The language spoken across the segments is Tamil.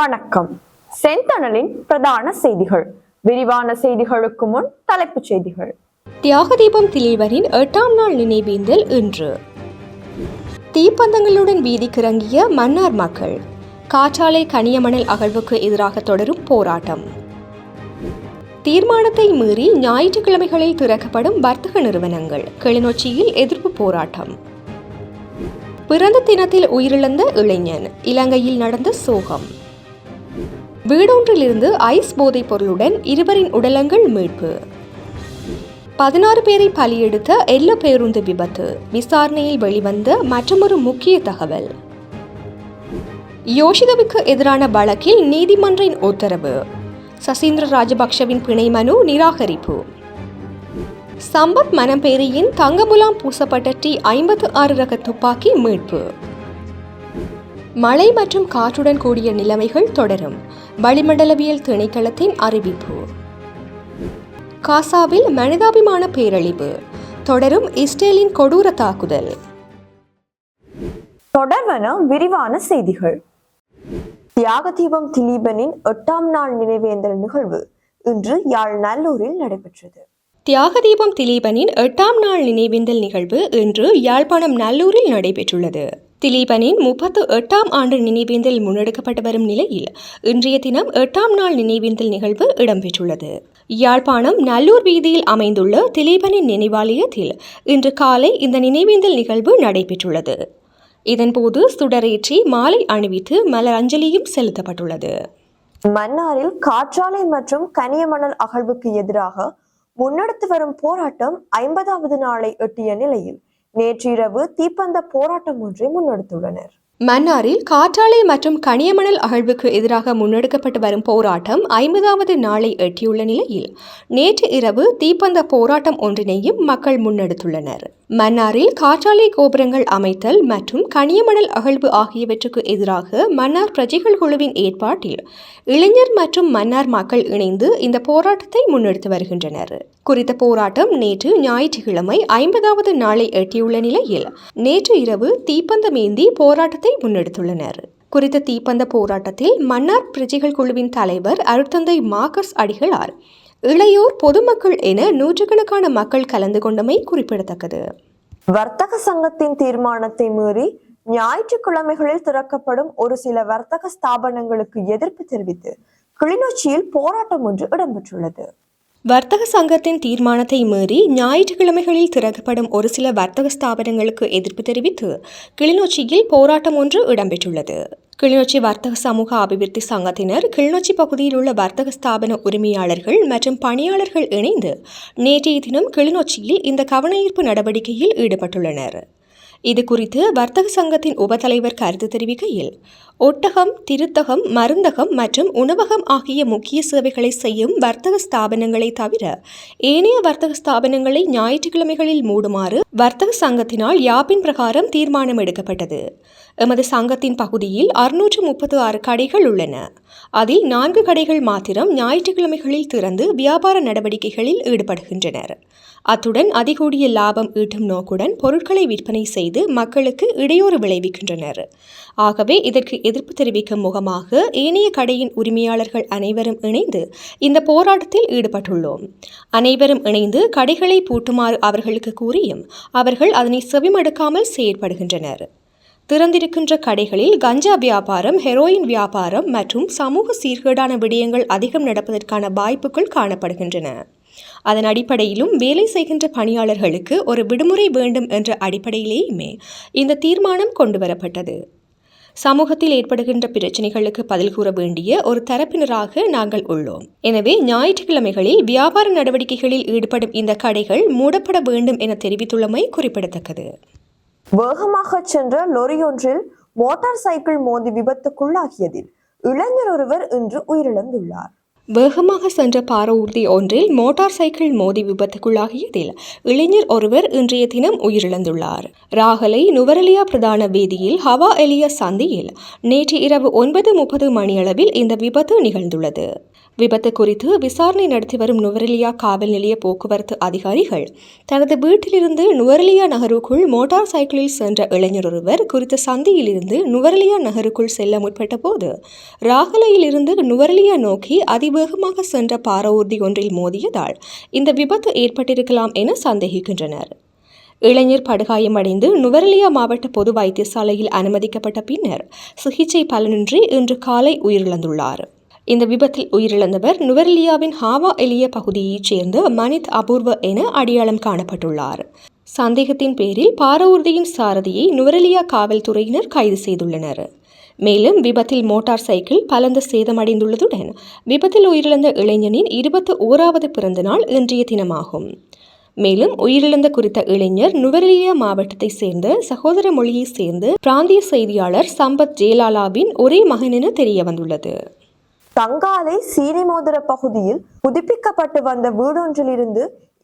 வணக்கம். செந்தணலின் பிரதான செய்திகள். விரிவான செய்திகளுக்கு முன் தலைப்புச் செய்திகள். தியாகதீபம் திலீவரின் எட்டாம் நாள் நினைவேந்தல் இன்று. தீப்பந்தங்களுடன் வீதிக்கிறங்கிய மன்னார் மக்கள் காற்றாலை கனியமணல் அகழ்வுக்கு எதிராக தொடரும் போராட்டம். தீர்மானத்தை மீறி ஞாயிற்றுக்கிழமைகளில் திறக்கப்படும் வர்த்தக நிறுவனங்கள் கிளிநொச்சியில் எதிர்ப்பு போராட்டம். பிறந்த தினத்தில் உயிரிழந்த இளைஞன் இலங்கையில் நடந்த சோகம். வீடொன்றிலிருந்து ஐஸ் போதைப் பொருளுடன் இருவரின் உடலங்கள் மீட்பு. பதினாறு பேரை பலியெடுத்த எல்ல பேருந்து விபத்து விசாரணையில் வெளிவந்த மற்றொரு முக்கிய தகவல். யோஷிதவுக்கு எதிரான வழக்கில் நீதிமன்றின் உத்தரவு. சசீந்திர ராஜபக்ஷவின் பிணை மனு நிராகரிப்பு. சம்பத் மனம்பேரியின் தங்கமுலாம் பூசப்பட்ட டி ஐம்பத்து ஆறு ரக துப்பாக்கி மீட்பு. மழை மற்றும் காற்றுடன் கூடிய நிலைமைகள் தொடரும். வளிமண்டலவியல் திணைக்களத்தின் அறிவிப்பு. காசாவில் மனிதாபிமான பேரழிவு. தொடரும் இஸ்ரேலின் கொடூர தாக்குதல். தொடர்வன விரிவான செய்திகள். தியாகதீபம் திலீபனின் எட்டாம் நாள் நினைவேந்தல் நிகழ்வு இன்று யாழ் நல்லூரில் நடைபெற்றது. தியாகதீபம் திலீபனின் எட்டாம் நாள் நினைவேந்தல் நிகழ்வு இன்று யாழ்ப்பாணம் நல்லூரில் நடைபெற்றுள்ளது. திலீபனின் முப்பத்து எட்டாம் ஆண்டு நினைவேந்தல் முன்னெடுக்கப்பட்டு வரும் நிலையில் இன்றைய தினம் எட்டாம் நாள் நினைவேந்தல் நிகழ்வு இடம்பெற்றுள்ளது. யாழ்ப்பாணம் நல்லூர் வீதியில் அமைந்துள்ள திலீபனின் நினைவாலயத்தில் இன்று காலை இந்த நினைவேந்தல் நிகழ்வு நடைபெற்றுள்ளது. இதன்போது சுடரேற்றி மாலை அணிவித்து மலர் அஞ்சலியும் செலுத்தப்பட்டுள்ளது. மன்னாரில் காற்றாலை மற்றும் கனியமணல் அகழ்வுக்கு எதிராக முன்னெடுத்து வரும் போராட்டம் ஐம்பதாவது நாளை எட்டிய நிலையில் நேற்றிரவு தீப்பந்த போராட்டம் ஒன்றை முன்னெடுத்துள்ளனர். மன்னாரில் காற்றாலை மற்றும் கனியமணல் அகழ்வுக்கு எதிராக முன்னெடுக்கப்பட்டு வரும் போராட்டம் ஐம்பதாவது நாளை எட்டியுள்ள நிலையில் நேற்று இரவு தீப்பந்த போராட்டம் ஒன்றினையும் மக்கள் முன்னெடுத்துள்ளனர். மன்னாரில் காற்றாலை கோபுரங்கள் அமைத்தல் மற்றும் கனியமணல் அகழ்வு ஆகியவற்றுக்கு எதிராக மன்னார் பிரஜைகள் குழுவின் ஏற்பாட்டில் இளைஞர் மற்றும் மன்னார் மக்கள் இணைந்து இந்த போராட்டத்தை முன்னெடுத்து வருகின்றனர். குறித்த போராட்டம் நேற்று ஞாயிற்றுக்கிழமை ஐம்பதாவது நாளை எட்டியுள்ள நிலையில் நேற்று இரவு தீப்பந்தமேந்தி போராட்டத்தை முன்னெடுத்துள்ளனர். குறித்த தீப்பந்த போராட்டத்தில் மன்னார் பிரஜைகள் குழுவின் தலைவர் அருட்தந்தை மார்க்கஸ் அடிகளார் இளையோர் பொதுமக்கள் என நூற்றுக்கணக்கான மக்கள் கலந்து கொண்டமை குறிப்பிடத்தக்கது. வர்த்தக சங்கத்தின் தீர்மானத்தை மீறி ஞாயிற்றுக்கிழமைகளில் திறக்கப்படும் ஒரு சில வர்த்தக ஸ்தாபனங்களுக்கு எதிர்ப்பு தெரிவித்து கிளிநொச்சியில் போராட்டம் ஒன்று இடம்பெற்றுள்ளது. வர்த்தக சங்கத்தின் தீர்மானத்தை மீறி ஞாயிற்றுக்கிழமைகளில் திறக்கப்படும் ஒரு சில வர்த்தக ஸ்தாபனங்களுக்கு எதிர்ப்பு தெரிவித்து கிளிநொச்சியில் போராட்டம் ஒன்று இடம்பெற்றுள்ளது. கிளிநொச்சி வர்த்தக சமூக அபிவிருத்தி சங்கத்தினர் கிளிநொச்சி பகுதியில் உள்ள வர்த்தக ஸ்தாபன உரிமையாளர்கள் மற்றும் பணியாளர்கள் இணைந்து நேற்றைய தினம் கிளிநொச்சியில் இந்த கவனஈர்ப்பு நடவடிக்கையில் ஈடுபட்டுள்ளனர். இது குறித்து வர்த்தக சங்கத்தின் உபத்தலைவர் கருத்து தெரிவிக்கையில் ஒட்டகம் திருத்தகம் மருந்தகம் மற்றும் உணவகம் ஆகிய முக்கிய சேவைகளை செய்யும் வர்த்தக ஸ்தாபனங்களை தவிர ஏனைய வர்த்தக ஸ்தாபனங்களை ஞாயிற்றுக்கிழமைகளில் மூடுமாறு வர்த்தக சங்கத்தினால் யாப்பின் பிரகாரம் தீர்மானம் எடுக்கப்பட்டது எமது சங்கத்தின் பகுதியில் அறுநூற்று முப்பத்து ஆறு கடைகள் உள்ளன. அதில் நான்கு கடைகள் மாத்திரம் ஞாயிற்றுக்கிழமைகளில் திறந்து வியாபார நடவடிக்கைகளில் ஈடுபடுகின்றனர். அத்துடன் அதிகூடிய லாபம் ஈட்டும் நோக்குடன் பொருட்களை விற்பனை செய்து மக்களுக்கு இடையூறு விளைவிக்கின்றனர். ஆகவே இதற்கு எதிர்ப்பு தெரிவிக்கும் முகமாக ஏனைய கடையின் உரிமையாளர்கள் அனைவரும் இணைந்து இந்த போராட்டத்தில் ஈடுபட்டுள்ளோம். அனைவரும் இணைந்து கடைகளை பூட்டுமாறு அவர்களுக்கு கூறியும் அவர்கள் அதனை செவிமடுக்காமல் செயற்படுகின்றனர். திறந்திருக்கின்ற கடைகளில் கஞ்சா வியாபாரம் ஹெரோயின் வியாபாரம் மற்றும் சமூக சீர்கேடான விடயங்கள் அதிகம் நடப்பதற்கான வாய்ப்புகள் காணப்படுகின்றன. அதன் அடிப்படையிலும் வேலை செய்கின்ற பணியாளர்களுக்கு ஒரு விடுமுறை வேண்டும் என்ற அடிப்படையிலேயுமே இந்த தீர்மானம் கொண்டுவரப்பட்டது. சமூகத்தில் ஏற்படுகின்ற பிரச்சனைகளுக்கு பதில் கூற வேண்டிய ஒரு தரப்பினராக நாங்கள் உள்ளோம். எனவே ஞாயிற்றுக்கிழமைகளில் வியாபார நடவடிக்கைகளில் ஈடுபடும் இந்த கடைகள் மூடப்பட வேண்டும் என தெரிவித்துள்ளமை குறிப்பிடத்தக்கது. வேகமாக சென்ற லொரியொன்றில் மோட்டார் சைக்கிள் மோதி விபத்துக்குள்ளாகியதில் இளைஞர் ஒருவர் இன்று உயிரிழந்துள்ளார். வேகமாக சென்ற பார ஊர்தி ஒன்றில் மோட்டார் சைக்கிள் மோதி விபத்துக்குள்ளாகியதில் இளைஞர் ஒருவர் இன்றைய தினம் உயிரிழந்துள்ளார். ராகலை நுவரலியா பிரதான வீதியில் ஹவா எலியா சந்தியில் நேற்று இரவு ஒன்பது முப்பது மணியளவில் இந்த விபத்து நிகழ்ந்துள்ளது. விபத்து குறித்து விசாரணை நடத்தி வரும் நுவரெலியா காவல் நிலைய போக்குவரத்து அதிகாரிகள் தனது வீட்டிலிருந்து நுவரெலியா நகருக்குள் மோட்டார் சைக்கிளில் சென்ற இளைஞர் ஒருவர் குறித்த சந்தியிலிருந்து நுவரெலியா நகருக்குள் செல்ல முற்பட்ட போது ராகலையிலிருந்து நுவரெலியா நோக்கி அதிவேகமாக சென்ற பாரவூர்தி ஒன்றில் மோதியதால் இந்த விபத்து ஏற்பட்டிருக்கலாம் என சந்தேகிக்கின்றனர். இளைஞர் படுகாயமடைந்து நுவரெலியா மாவட்ட பொது வைத்தியசாலையில் அனுமதிக்கப்பட்ட பின்னர் சிகிச்சை பலனின்றி இன்று காலை உயிரிழந்துள்ளார். இந்த விபத்தில் உயிரிழந்தவர் நுவரெலியாவின் ஹாவா எலிய பகுதியைச் சேர்ந்த மனித் அபூர்வ என அடையாளம் காணப்பட்டுள்ளார். சந்தேகத்தின் பேரில் பாரவூர்தியின் சாரதியை நுவரெலியா காவல்துறையினர் கைது செய்துள்ளனர். மேலும் விபத்தில் மோட்டார் சைக்கிள் பலந்த சேதமடைந்துள்ளதுடன் விபத்தில் உயிரிழந்த இளைஞனின் இருபத்தி ஓராவது பிறந்த நாள் இன்றைய தினமாகும். மேலும் உயிரிழந்த குறித்த இளைஞர் நுவரெலியா மாவட்டத்தைச் சேர்ந்த சகோதர மொழியைச் சேர்ந்த பிராந்திய செய்தியாளர் சம்பத் ஜேலாலாவின் ஒரே மகன் என தெரிய வந்துள்ளது தங்காலை சீனிமோதிர பகுதியில் புதுப்பிக்கப்பட்டு வந்த வீடொன்றிலிருந்து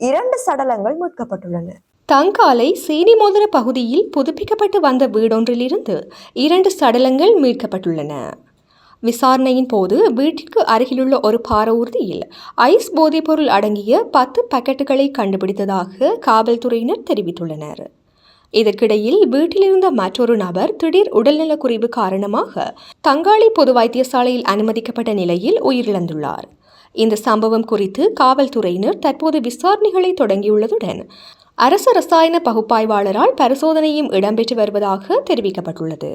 இரண்டு சடலங்கள் மீட்கப்பட்டுள்ளன. தங்காலை சீனிமோதிர பகுதியில் புதுப்பிக்கப்பட்டு வந்த வீடொன்றிலிருந்து இரண்டு சடலங்கள் மீட்கப்பட்டுள்ளன. விசாரணையின் போது வீட்டிற்கு அருகிலுள்ள ஒரு பார ஊர்தியில் ஐஸ் போதைப்பொருள் அடங்கிய பத்து பாக்கெட்டுகளை கண்டுபிடித்ததாக காவல்துறையினர் தெரிவித்துள்ளனர். இதற்கிடையில் வீட்டிலிருந்த மற்றொரு நபர் திடீர் உடல்நலக்குறைவு காரணமாக தங்காளி பொது வைத்தியசாலையில் அனுமதிக்கப்பட்ட நிலையில் உயிரிழந்துள்ளார். இந்த சம்பவம் குறித்து காவல்துறையினர் தற்போது விசாரணைகளை தொடங்கியுள்ளதுடன் அரசு ரசாயன பகுப்பாய்வாளரால் பரிசோதனையும் இடம்பெற்று வருவதாக தெரிவிக்கப்பட்டுள்ளது.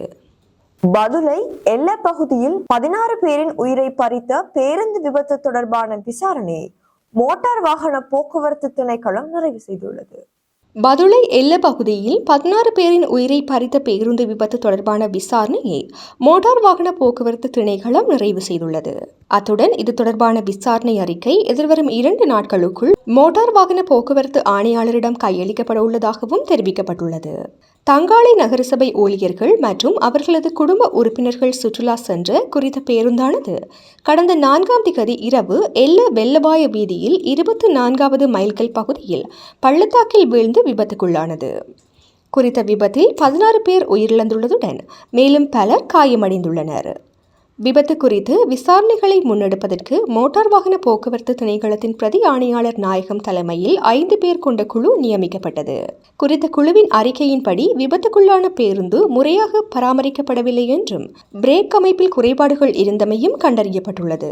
பதுளை எல்ல பகுதியில் பதினாறு பேரின் உயிரை பறித்த பேருந்து விபத்து தொடர்பான விசாரணையை மோட்டார் வாகன போக்குவரத்து திணைக்களம் நிறைவு செய்துள்ளது. பதுளை எல்ல பகுதியில் பதினாறு பேரின் உயிரை பறித்த பேருந்து விபத்து தொடர்பான விசாரணையை மோட்டார் வாகன போக்குவரத்து திணைக்களம் நிறைவு செய்துள்ளது. அத்துடன் இது தொடர்பான விசாரணை அறிக்கை எதிர்வரும் இரண்டு நாட்களுக்குள் மோட்டார் வாகன போக்குவரத்து ஆணையாளரிடம் கையளிக்கப்பட உள்ளதாகவும் தெரிவிக்கப்பட்டுள்ளது. தங்காளி நகரசபை ஊழியர்கள் மற்றும் அவர்களது குடும்ப உறுப்பினர்கள் சுற்றுலா சென்ற குறித்த பேருந்தானது கடந்த நான்காம் திகதி இரவு எல்ல வெள்ளவாய வீதியில் இருபத்தி நான்காவது மைல்கல் பகுதியில் பள்ளத்தாக்கில் வீழ்ந்து விபத்துக்குள்ளானது. குறித்த விபத்தில் பதினாறு பேர் உயிரிழந்துள்ளதுடன் மேலும் பலர் காயமடைந்துள்ளனர். விபத்து குறித்து விசாரணைகளை முன்னெடுப்பதற்கு மோட்டார் வாகன போக்குவரத்து திணைக்களத்தின் பிரதி ஆணையாளர் நாயகம் தலைமையில் ஐந்து பேர் கொண்ட குழு நியமிக்கப்பட்டது. குறித்த குழுவின் அறிக்கையின்படி விபத்துக்குள்ளான பேருந்து முறையாக பராமரிக்கப்படவில்லை என்றும் பிரேக் அமைப்பில் குறைபாடுகள் இருந்தமையும் கண்டறியப்பட்டுள்ளது.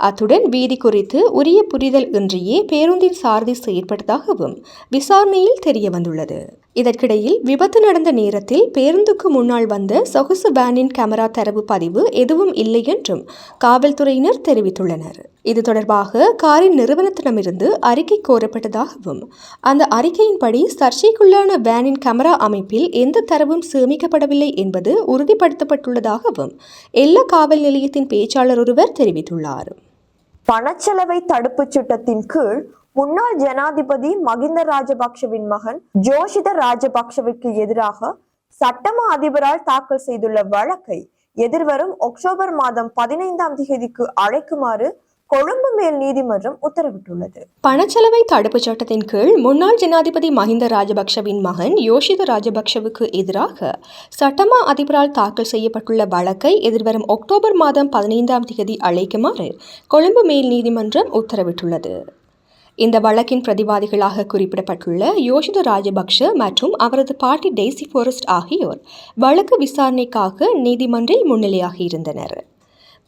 அத்துடன் வீதி குறித்து உரிய புரிதல் இன்றியே பேருந்தின் சாரதி செயற்பட்டதாகவும் விசாரணையில் தெரிய வந்துள்ளது. இதற்கிடையில் விபத்து நடந்த நேரத்தில் பேருந்துக்கு முன்னால் வந்த சொகுசு வேனின் கேமரா தரவு பதிவு எதுவும் இல்லை என்றும் காவல்துறையினர் தெரிவித்துள்ளனர். இது தொடர்பாக காரின் நிறுவனத்திடமிருந்து அறிக்கை கோரப்பட்டதாகவும் அந்த அறிக்கையின்படி சர்ச்சைக்குள்ளான வேனின் கேமரா அமைப்பில் எந்த தரவும் சேமிக்கப்படவில்லை என்பது உறுதிப்படுத்தப்பட்டுள்ளதாகவும் எல்லா காவல் நிலையத்தின் பேச்சாளர் ஒருவர் தெரிவித்துள்ளார். பணச்செலவை தடுப்புச் சட்டத்தின் கீழ் முன்னாள் ஜனாதிபதி மகிந்த ராஜபக்ஷவின் மகன் ஜோஷித ராஜபக்ஷவிற்கு எதிராக சட்டமா அதிபரால் தாக்கல் செய்துள்ள வழக்கை எதிர்வரும் அக்டோபர் மாதம் பதினைந்தாம் தேதிக்கு அழைக்குமாறு கொழும்பு மேல் நீதிமன்றம் உத்தரவிட்டுள்ளது. பணச்செலவை தடுப்புச் சட்டத்தின் கீழ் முன்னாள் ஜனாதிபதி மஹிந்த ராஜபக்ஷவின் மகன் யோஷித ராஜபக்ஷவுக்கு எதிராக சட்டமா அதிபரால் தாக்கல் செய்யப்பட்டுள்ள வழக்கை எதிர்வரும் அக்டோபர் மாதம் பதினைந்தாம் தேதி அழைக்குமாறு கொழும்பு மேல் நீதிமன்றம் உத்தரவிட்டுள்ளது. இந்த வழக்கின் பிரதிவாதிகளாக குறிப்பிடப்பட்டுள்ள யோஷித ராஜபக்ஷ மற்றும் அவரது பாட்டி டெய்சி ஃபாரஸ்ட் ஆகியோர் வழக்கு விசாரணைக்காக நீதிமன்றில் முன்னிலையாகியிருந்தனர்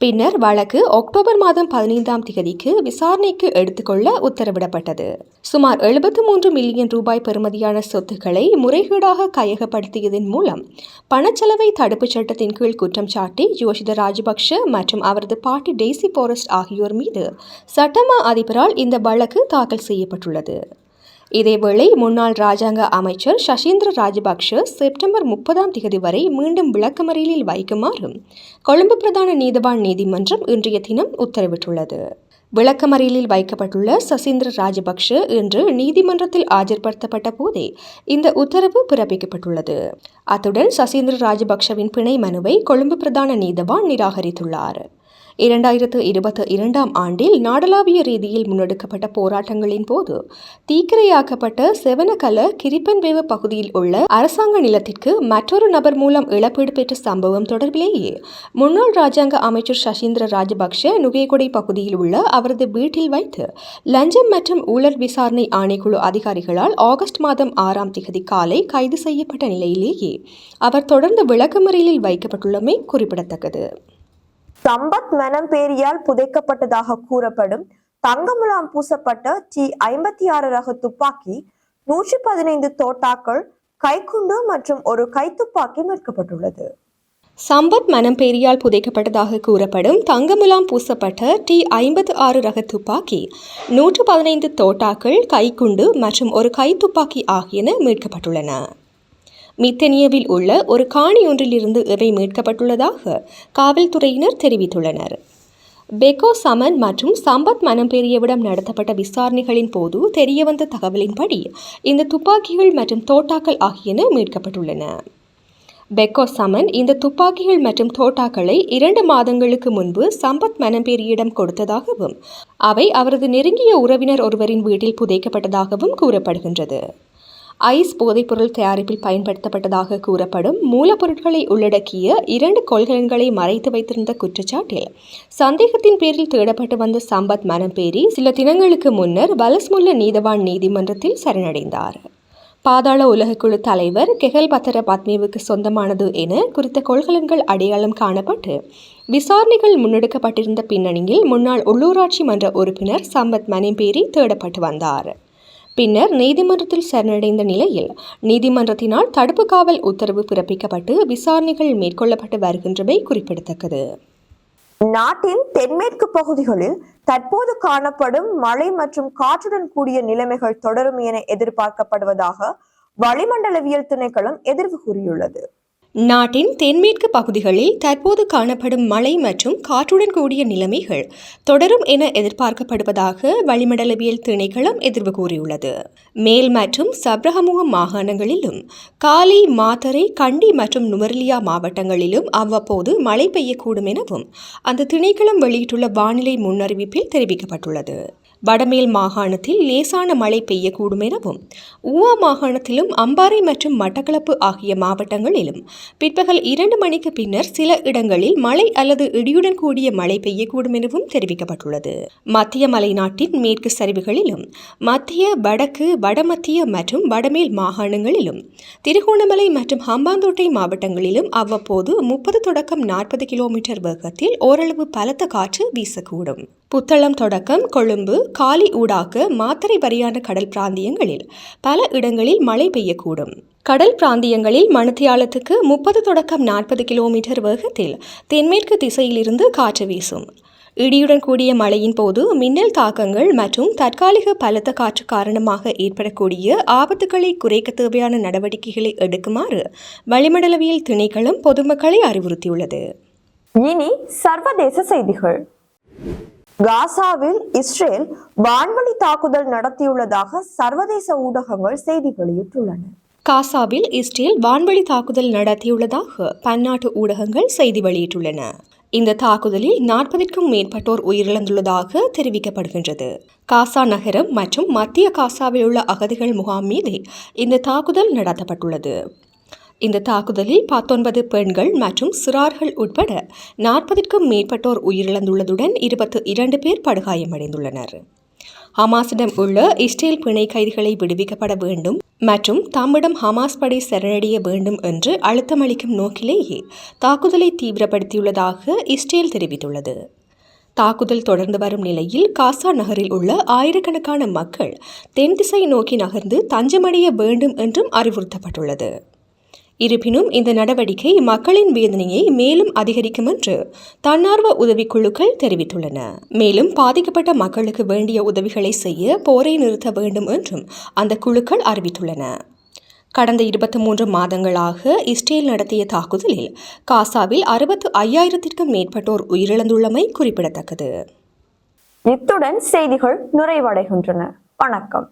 பின்னர் வழக்கு அக்டோபர் மாதம் பதினைந்தாம் தேதிக்கு விசாரணைக்கு எடுத்துக்கொள்ள உத்தரவிடப்பட்டது. சுமார் எழுபத்து மூன்று மில்லியன் ரூபாய் பெறுமதியான சொத்துக்களை முறைகேடாக கையகப்படுத்தியதன் மூலம் பணச்செலவை தடுப்புச் சட்டத்தின் கீழ் குற்றம் சாட்டி ஜோஷித ராஜபக்ஷ மற்றும் அவரது பாட்டி டெய்சி ஃபாரஸ்ட் ஆகியோர் மீது சட்டமா அதிபரால் இந்த வழக்கு தாக்கல் செய்யப்பட்டுள்ளது. இதேவேளை முன்னாள் ராஜாங்க அமைச்சர் சசீந்திர ராஜபக்ஷ செப்டம்பர் முப்பதாம் தேதி வரை மீண்டும் விளக்கமறியலில் வைக்குமாறும் கொழும்பு பிரதான நீதிவான் நீதிமன்றம் இன்றைய தினம் உத்தரவிட்டுள்ளது. விளக்கமறியலில் வைக்கப்பட்டுள்ள சசீந்திர ராஜபக்ஷ இன்று நீதிமன்றத்தில் ஆஜர்படுத்தப்பட்ட போதே இந்த உத்தரவு பிறப்பிக்கப்பட்டுள்ளது. அத்துடன் சசீந்திர ராஜபக்ஷவின் பிணை மனுவை கொழும்பு பிரதான நீதவான் நிராகரித்துள்ளார். இரண்டாயிரத்து இருபத்தி இரண்டாம் ஆண்டில் நாடளாவிய ரீதியில் முன்னெடுக்கப்பட்ட போராட்டங்களின் போது தீக்கிரையாக்கப்பட்ட செவனகல கிரிப்பன்வேவ பகுதியில் உள்ள அரசாங்க நிலத்திற்கு மற்றொரு நபர் மூலம் இழப்பீடு பெற்ற சம்பவம் தொடர்பிலேயே முன்னாள் ராஜாங்க அமைச்சர் சசீந்திர ராஜபக்ஷ நுகேகொடை பகுதியில் உள்ள அவரது வீட்டில் வைத்து லஞ்சம் மற்றும் ஊழல் விசாரணை ஆணைக்குழு அதிகாரிகளால் ஆகஸ்ட் மாதம் ஆறாம் திகதி காலை கைது செய்யப்பட்ட நிலையிலேயே அவர் தொடர்ந்து விளக்கமறியலில் வைக்கப்பட்டுள்ளமை குறிப்பிடத்தக்கது. சம்பத் மனம்பேரியால் புதைக்கப்பட்டதாக கூறப்படும். தங்கமுலாம் பூசப்பட்ட டி ஐம்பத்தி ஆறு ரக துப்பாக்கி நூற்றி பதினைந்து தோட்டாக்கள் கைக்குண்டு மற்றும் ஒரு கைத்துப்பாக்கி மீட்கப்பட்டுள்ளது. சம்பத் மனம் பேரியால் புதைக்கப்பட்டதாக கூறப்படும் தங்கமுலாம் பூசப்பட்ட டி ஐம்பத்து ஆறு ரக துப்பாக்கி நூற்று பதினைந்து தோட்டாக்கள் கைக்குண்டு மற்றும் ஒரு கைத்துப்பாக்கி ஆகியன மீட்கப்பட்டுள்ளன. மித்தனியவில் உள்ள ஒரு காணி ஒன்றிலிருந்து இவை மீட்கப்பட்டுள்ளதாக காவல்துறையினர் தெரிவித்துள்ளனர். பெக்கோ சமன் மற்றும் சம்பத் மனம்பெரியவிடம் நடத்தப்பட்ட விசாரணைகளின் போது தெரியவந்த தகவலின்படி இந்த துப்பாக்கிகள் மற்றும் தோட்டாக்கள் ஆகியன மீட்கப்பட்டுள்ளன. பெக்கோ சமன் இந்த துப்பாக்கிகள் மற்றும் தோட்டாக்களை இரண்டு மாதங்களுக்கு முன்பு சம்பத் மனம்பேரியிடம் கொடுத்ததாகவும் அவை அவரது நெருங்கிய உறவினர் ஒருவரின் வீட்டில் புதைக்கப்பட்டதாகவும் கூறப்படுகின்றது. ஐஸ் போதைப்பொருள் தயாரிப்பில் பயன்படுத்தப்பட்டதாக கூறப்படும் மூலப்பொருட்களை உள்ளடக்கிய இரண்டு கொள்கலன்களை மறைத்து வைத்திருந்த குற்றச்சாட்டில் சந்தேகத்தின் பேரில் தேடப்பட்டு வந்த சம்பத் மனம்பேரி சில தினங்களுக்கு முன்னர் பலஸ்முல்ல நீதவான் நீதிமன்றத்தில் சரணடைந்தார். பாதாள உலகக்குழு தலைவர் கெகல் பத்தர பத்மேவுக்கு சொந்தமானது என குறித்த கொள்கலன்கள் அடையாளம் காணப்பட்டு விசாரணைகள் முன்னெடுக்கப்பட்டிருந்த பின்னணியில் முன்னாள் உள்ளூராட்சி மன்ற உறுப்பினர் சம்பத் மனம்பேரி தேடப்பட்டு வந்தார். பின்னர் நீதிமன்றத்தில் சரணடைந்த நிலையில் நீதிமன்றத்தினால் தடுப்பு காவல் உத்தரவு பிறப்பிக்கப்பட்டு விசாரணைகள் மேற்கொள்ளப்பட்டு வருகின்றமை குறிப்பிடத்தக்கது. நாட்டின் தென்மேற்கு பகுதிகளில் தற்போது காணப்படும் மழை மற்றும் காற்றுடன் கூடிய நிலைமைகள் தொடரும் என எதிர்பார்க்கப்படுவதாக வளிமண்டலவியல் திணைக்களம் எதிர்வு கூறியுள்ளது. நாட்டின் தென்மேற்கு பகுதிகளில் தற்போது காணப்படும் மழை மற்றும் காற்றுடன் கூடிய நிலைமைகள் தொடரும் என எதிர்பார்க்கப்படுவதாக வளிமண்டலவியல் திணைக்களம் எதிர்வு கூறியுள்ளது. மேல் மற்றும் சப்ரகமுகம் மாகாணங்களிலும் காலி மாத்தரை கண்டி மற்றும் நுவர்லியா மாவட்டங்களிலும் அவ்வப்போது மழை பெய்யக்கூடும் எனவும் அந்த திணைக்களம் வெளியிட்டுள்ள வானிலை முன்னறிவிப்பில் தெரிவிக்கப்பட்டுள்ளது. வடமேல் மாகாணத்தில் லேசான மழை பெய்யக்கூடும் எனவும் ஊவா மாகாணத்திலும் அம்பாறை மற்றும் மட்டக்களப்பு ஆகிய மாவட்டங்களிலும் பிற்பகல் இரண்டு மணிக்கு பின்னர் சில இடங்களில் மழை அல்லது இடியுடன் கூடிய மழை பெய்யக்கூடும் எனவும் தெரிவிக்கப்பட்டுள்ளது. மத்திய மலைநாட்டின் மேற்கு சரிவுகளிலும் மத்திய வடக்கு வடமத்திய மற்றும் வடமேல் மாகாணங்களிலும் திருகோணமலை மற்றும் ஹம்பாந்தோட்டை மாவட்டங்களிலும் அவ்வப்போது முப்பது தொடக்கம் நாற்பது கிலோமீட்டர் வேகத்தில் ஓரளவு பலத்த காற்று வீசக்கூடும். புத்தளம் தொடக்கம் கொழும்பு காலி ஊடாக மாத்தறை வரையான கடல் பிராந்தியங்களில் பல இடங்களில் மழை பெய்யக்கூடும். கடல் பிராந்தியங்களில் மணித்தியாலத்துக்கு முப்பது தொடக்கம் நாற்பது கிலோமீட்டர் வேகத்தில் தென்மேற்கு திசையிலிருந்து காற்று வீசும். இடியுடன் கூடிய மழையின் போது மின்னல் தாக்கங்கள் மற்றும் தற்காலிக பலத்த காற்று காரணமாக ஏற்படக்கூடிய ஆபத்துகளை குறைக்க தேவையான நடவடிக்கைகளை எடுக்குமாறு வளிமண்டலவியல் திணைக்களம் பொதுமக்களை அறிவுறுத்தியுள்ளது. இனி சர்வதேச செய்திகள். காசாவில் இஸ்ரேல் வான்வழி தாக்குதல் நடத்தியுள்ளதாக சர்வதேச ஊடகங்கள் செய்தி வெளியிட்டுள்ளன. காசாவில் இஸ்ரேல் வான்வழி தாக்குதல் நடத்தியுள்ளதாக பன்னாட்டு ஊடகங்கள் செய்தி வெளியிட்டுள்ளன. இந்த தாக்குதலில் நாற்பதிற்கும் மேற்பட்டோர் உயிரிழந்துள்ளதாக தெரிவிக்கப்படுகின்றது. காசா நகரம் மற்றும் மத்திய காசாவில் உள்ள அகதிகள் முகாம் மீது இந்த தாக்குதல் நடத்தப்பட்டுள்ளது. இந்த தாக்குதலில் பத்தொன்பது பெண்கள் மற்றும் சிறார்கள் உட்பட நாற்பதிற்கும் மேற்பட்டோர் உயிரிழந்துள்ளதுடன் இருபத்து இரண்டு பேர் படுகாயமடைந்துள்ளனர். ஹமாஸிடம் உள்ள இஸ்ரேல் பிணை கைதிகளை விடுவிக்கப்பட வேண்டும் மற்றும் தம்மிடம் ஹமாஸ் படை சரணடைய வேண்டும் என்று அழுத்தமளிக்கும் நோக்கிலேயே தாக்குதலை தீவிரப்படுத்தியுள்ளதாக இஸ்ரேல் தெரிவித்துள்ளது. தாக்குதல் தொடர்ந்து வரும் நிலையில் காசா நகரில் உள்ள ஆயிரக்கணக்கான மக்கள் தென் திசை நோக்கி நகர்ந்து தஞ்சமடைய வேண்டும் என்றும் அறிவுறுத்தப்பட்டுள்ளது. இருப்பினும் இந்த நடவடிக்கை மக்களின் வேதனையை மேலும் அதிகரிக்கும் என்று தன்னார்வ உதவிக்குழுக்கள் தெரிவித்துள்ளன. மேலும் பாதிக்கப்பட்ட மக்களுக்கு வேண்டிய உதவிகளை செய்ய போரை நிறுத்த வேண்டும் என்றும் அந்த குழுக்கள் அறிவித்துள்ளன. கடந்த இருபத்தி மூன்று மாதங்களாக இஸ்ரேல் நடத்திய தாக்குதலில் காசாவில் அறுபத்து ஐயாயிரத்திற்கும் மேற்பட்டோர் உயிரிழந்துள்ளமை குறிப்பிடத்தக்கது. இத்துடன் செய்திகள் நிறைவடைகின்றன. வணக்கம்.